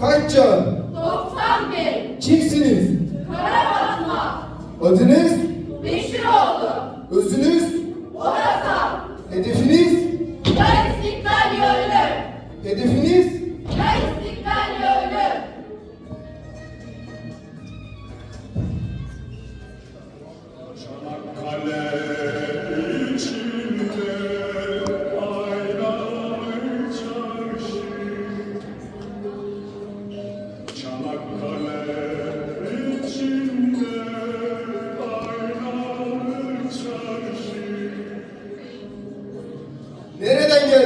Kaç çağ? 91. Kimsiniz? Kara Fatma. Adınız? Beşiroğlu. Özünüz?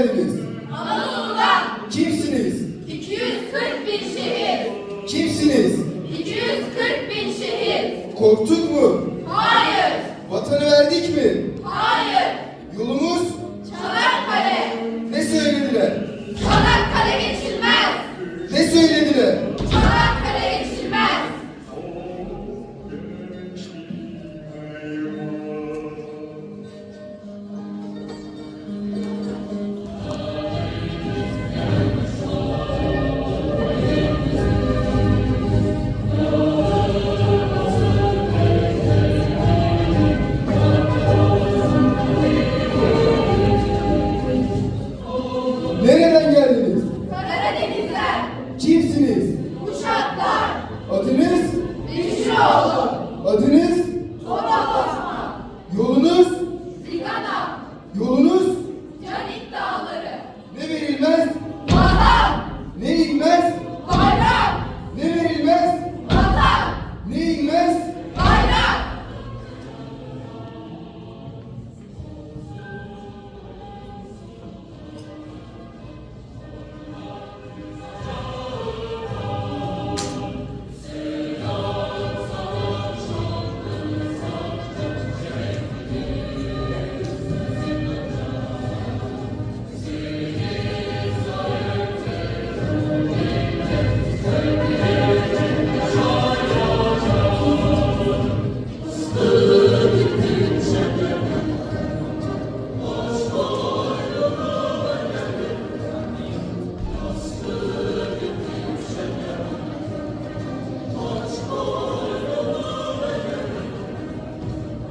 geldiniz? Anadolu'dan. Kimsiniz? 240 bin şehir. Kimsiniz? 240 bin şehir. Korktuk mu? Hayır. Vatanı verdik mi?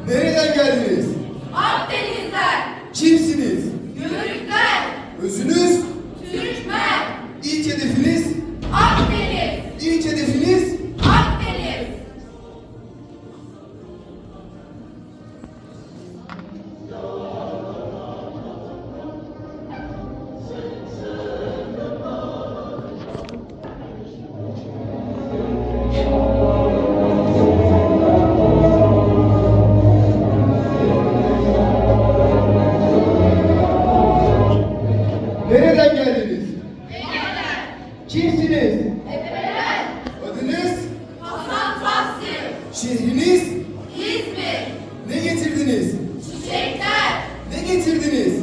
Nereden geldiniz? getirdiniz.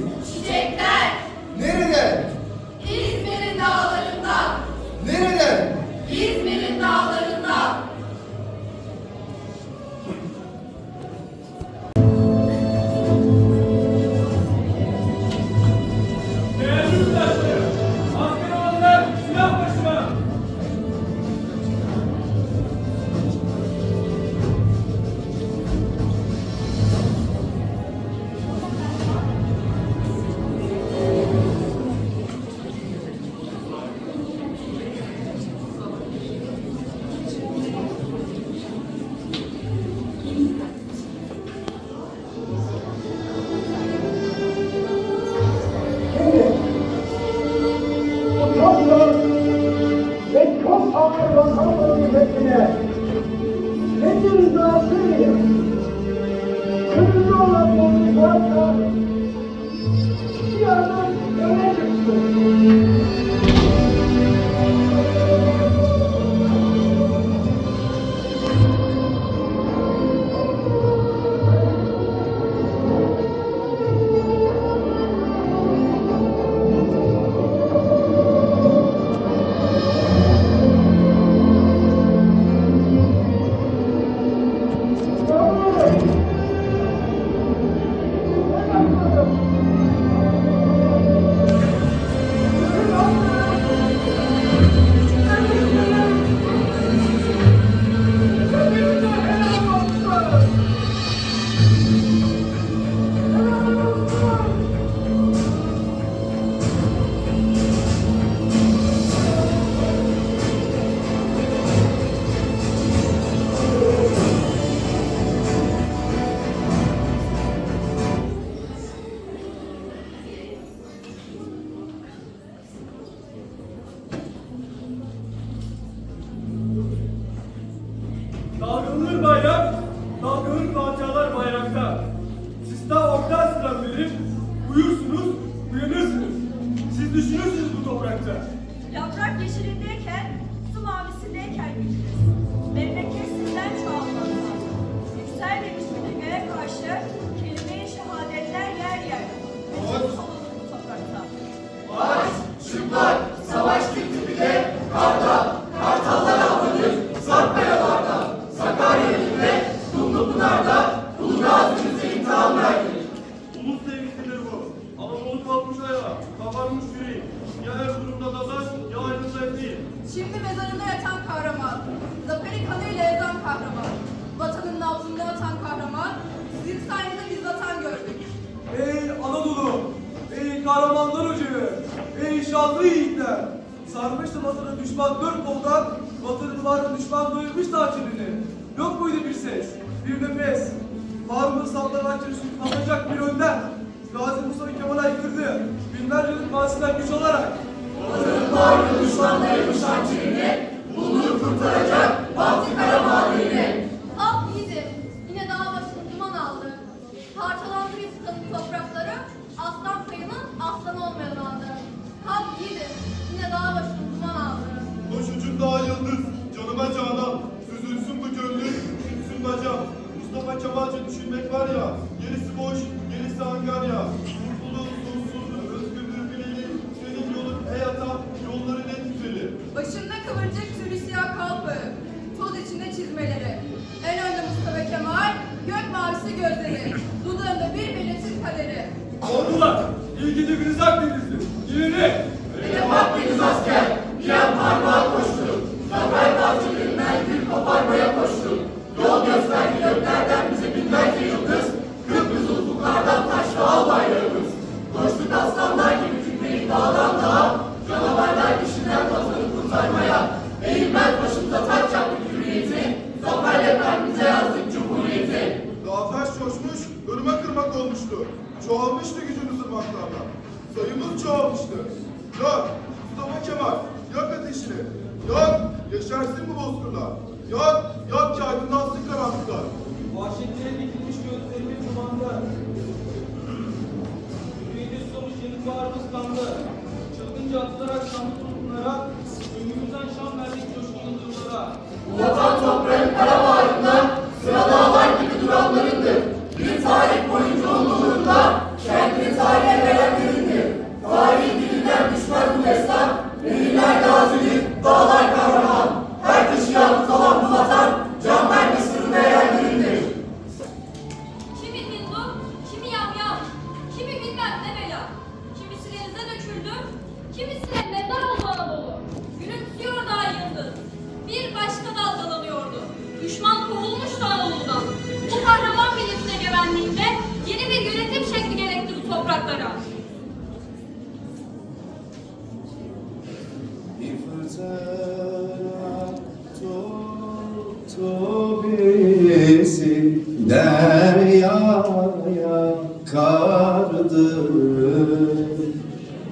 düşünürsünüz bu toprakta. Yaprak yeşilindeyken, su mavisindeyken güçlüsün. Memleket sizden çoğalmakta. Yüksel inşaatı yiğitler. Sarmıştı vatanı düşman dört koldan, vatanın varını düşman doyurmuş tatilini. Yok muydu bir ses, bir nefes? Farmı sallanan çeşit kalacak bir önder. Gazi Mustafa Kemal aykırdı. Binlerce yılın bahsinden güç olarak. Vatanın varını düşman doyurmuş tatilini, bunu kurtaracak Fatih Karabağ'ı Estağfurullah. Yok. kardı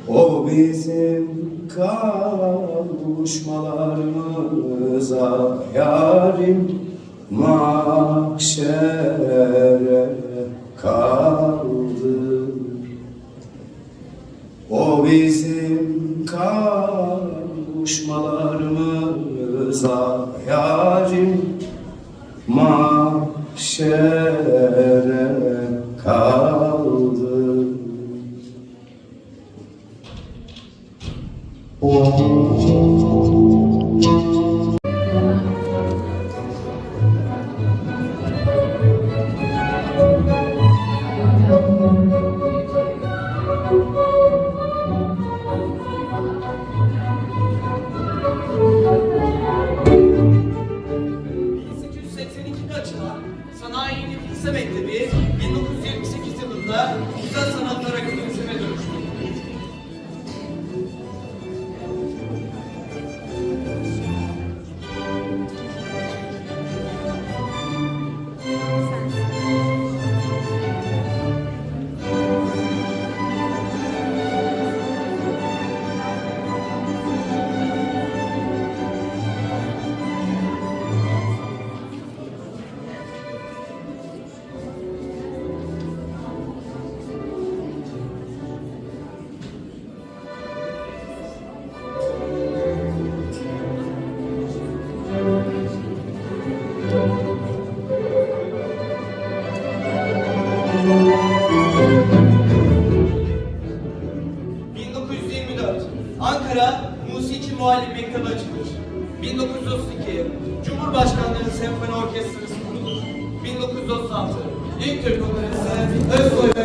O bizim kavuşmalarımıza yarim mahşere kaldı. O bizim kavuşmalarımıza yarim mahşere Senfoni Orkestrası kurulur. 1936 İlk Türk Operası Özsoy ve